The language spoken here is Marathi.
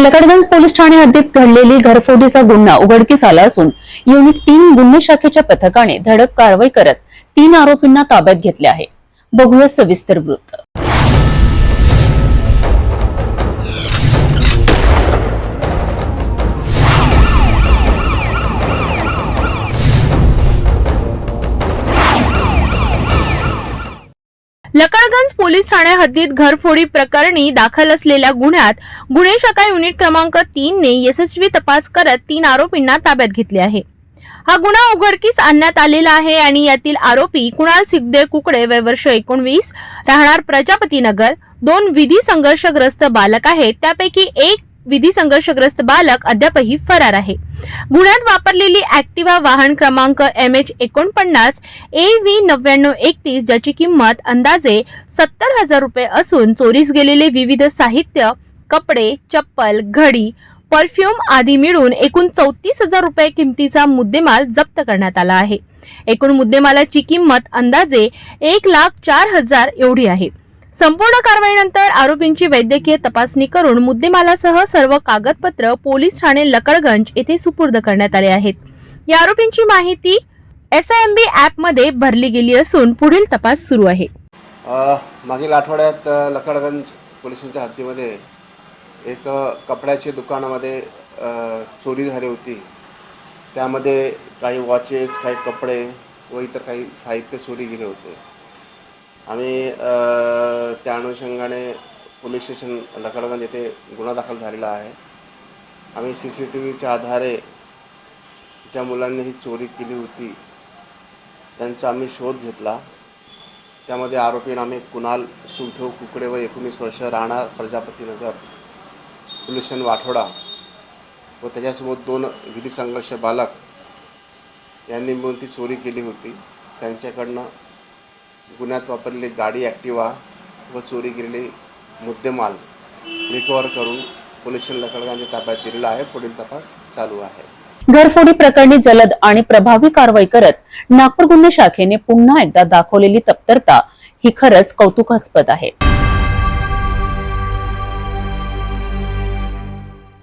लकडगंज पोलीस ठाणे हद्दीत घडलेली घरफोडीचा गुन्हा उघडकीस आला असून युनिट तीन गुन्हे शाखेच्या पथकाने धडक कारवाई करत तीन आरोपींना ताब्यात घेतले आहे. बघूया सविस्तर वृत्त. लकडगंज पोलीस ठाणे हद्दीत घरफोडी प्रकरणी दाखल असलेल्या गुन्ह्यात गुन्हे शाखा युनिट क्रमांक तीन ने यशस्वी तपास करत तीन आरोपींना ताब्यात घेतले आहे. हा गुन्हा उघडकीस आणण्यात आलेला आहे आणि यातील आरोपी कुणाल सिगदेव कुकडे वय वर्ष एकोणवीस राहणार प्रजापतीनगर दोन विधी संघर्षग्रस्त बालक आहेत त्यापैकी एक विधी संघर्षग्रस्त बालक अद्यापही फरार आहे. गुन्ह्यात वापरलेली ऍक्टिव्हा वाहन क्रमांक एम एच एकोणपन्नास ए व्ही नव्याण्णव एकतीस ज्याची किंमत अंदाजे सत्तर हजार रुपये असून चोरीस गेलेले विविध साहित्य कपडे चप्पल घडी परफ्यूम आदी मिळून एकूण चौतीस हजार रुपये किमतीचा मुद्देमाल जप्त करण्यात आला आहे. एकूण मुद्देमालाची किंमत अंदाजे एक लाख चार हजार एवढी आहे. संपूर्ण कारवाईनंतर आरोपींची वैद्यकीय तपासणी करून मुद्देमालासह सर्व कागदपत्र पोलीस ठाणे लकडगंज येथे सुपूर्द करण्यात आले आहेत. या आरोपींची माहिती एस आय एम बी ॲपमध्ये भरली गेली असून पुढील तपास सुरू आहे. मागील आठवड्यात लकडगंज पोलिसांच्या हद्दीमध्ये एक कपड्याच्या दुकानामध्ये चोरी झाली होती. त्यामध्ये काही वॉचेस काही कपडे व इतर काही साहित्य चोरी गेले होते. आम्ही त्या अनुषंगाने पोलीस स्टेशन लकडगंज येथे गुन्हा दाखल झालेला आहे. आम्ही सी सी टी व्हीच्या आधारे ज्या मुलांनी ही चोरी केली होती त्यांचा आम्ही शोध घेतला. त्यामध्ये आरोपी आम्ही कुणाल सुलथेव कुकडे व एकोणीस वर्ष राहणार प्रजापतीनगर पोलीस स्टेशन वाठोडा व त्याच्यासोबत दोन विधी संघर्ष बालक यांनी मिळून ती चोरी केली होती. त्यांच्याकडनं गुन्ह्यात वापरलेली गाडी ॲक्टिवा व चोरी केलेली मुद्देमाल रिकवर करून पोलीस स्टेशन लकडगांच्या ताब्यात दिलेला आहे. पुढील तपास चालू आहे. घरफोडी प्रकरणी जलद आणि प्रभावी कारवाई करत नागपूर गुन्हे शाखेने पुन्हा एकदा दाखवलेली तप्तरता ही खरंच कौतुकास्पद आहे.